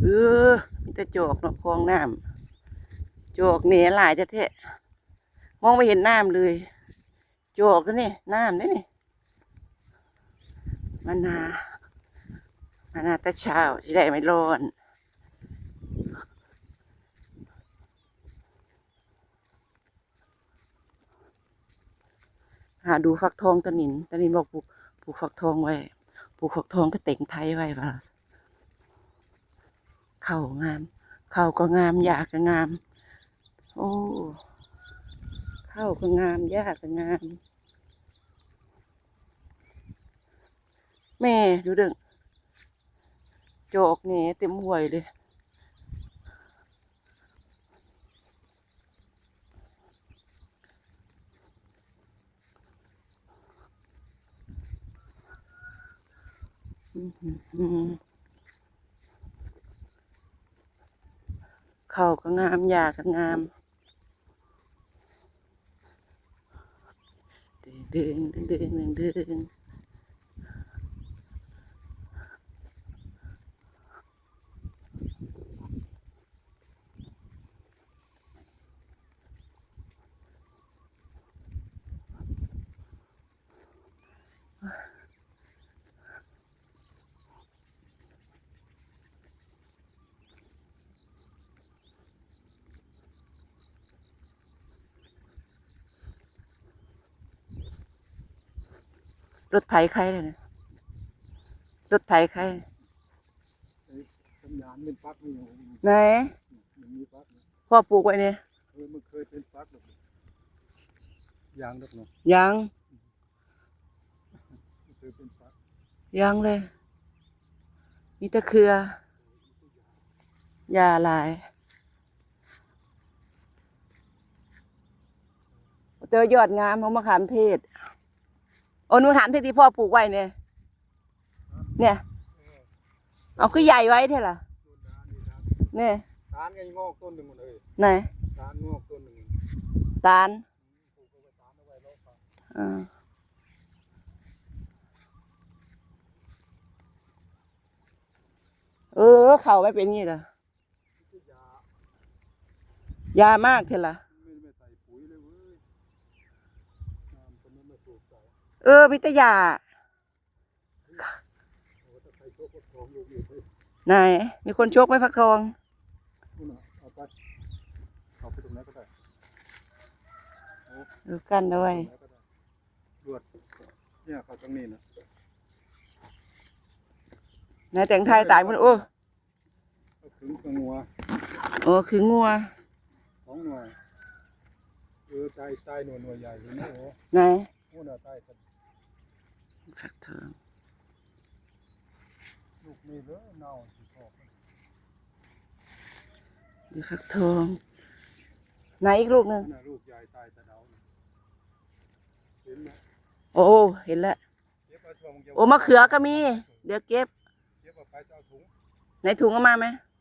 เออมีแต่โจกเนาะคลองน้ำโจกเหนียหลายจะเทะมองไม่เห็นน้ำเลย โจกก็นี่น้ำนี่นี่มานามานาแตะเช้าที่ได้ไม่ร้อนหาดูฟักทองตะนินตะนินบอกปลูกปลูกฟักทองไว้ ปลูกฟักทองก็เต่งไทยไว้ว่า เข่างาม เข่าก็งามยาก็งาม โอ้เข้าก็งามยาก็งาม แม่ดูเด้งโจกเนี่ยเต็มห่วยเลยอืม เขาก็งามยาก็งามเด้งเด้งเด้งเด้ง รถไถใครเลยเนี่ยรถไถใครสัญญาณเป็นปลั๊กนี่ไหนมันมีปลั๊กนะพ่อปลูกไว้เนี่ยเคยมันเคยเป็นปลั๊กหรอกยางดอกเนาะยังมันเคยเป็นปลั๊กยังเลย มีแตะเครือยาหลายเจอยอดงามของมะขามเทศ โอ้มะขามเทศที่พ่อปลูกไว้เนี่ย เนี่ย เอาคือใหญ่ไว้เท่าล่ะต้นดานนี่ดานเนี่ยตาลไงงอกต้นหนึ่งหมดเลยไหนตาลงอกต้นหนึ่งตาลปลูกเอาไว้ตาลเอาไว้รอบฟ้าอ่าเออ เข่าไม่เป็นงี้เหรอคือยายามากเท่าล่ะ ไม่ไม่ใส่ปุ๋ยเลยเว้ยน้ำคนนั้นมาสูบใส่ เออมิตรยาโอ้ถ้าใส่โชคก็ทองลูกอยู่เลยไหนมีคนชกไหมฟักทองนู่นน่ะเอาไปเอาไปตรงไหนก็ได้ดูกันด้วตรยงไหนก็ได้รวดเนี่ยเขาตรงนี้นะนายแต่งไทยตายหมันโอ้ก็ถึงกระงัวโอ้คืองัวสองหน่วยเออใต้ใต้หน่วยหน่วยใหญ่เลยนะโอ้ไหนโหน่ะใต้กัน ฟักทองลูกนี่เลยเน่าสิพ่อดูฟักทองไหนอีกลูกหนึ่งน่ะลูกใหญ่ใต้ตะเดาน่ะเห็นไหมโอ้เห็นแล้วเก็บเอาช่วงเดียวโอ้มะเขือก็มี เดี๋ยวเก็บเก็บเอาไปจะเอาถุงในถุงเอามาไหมเ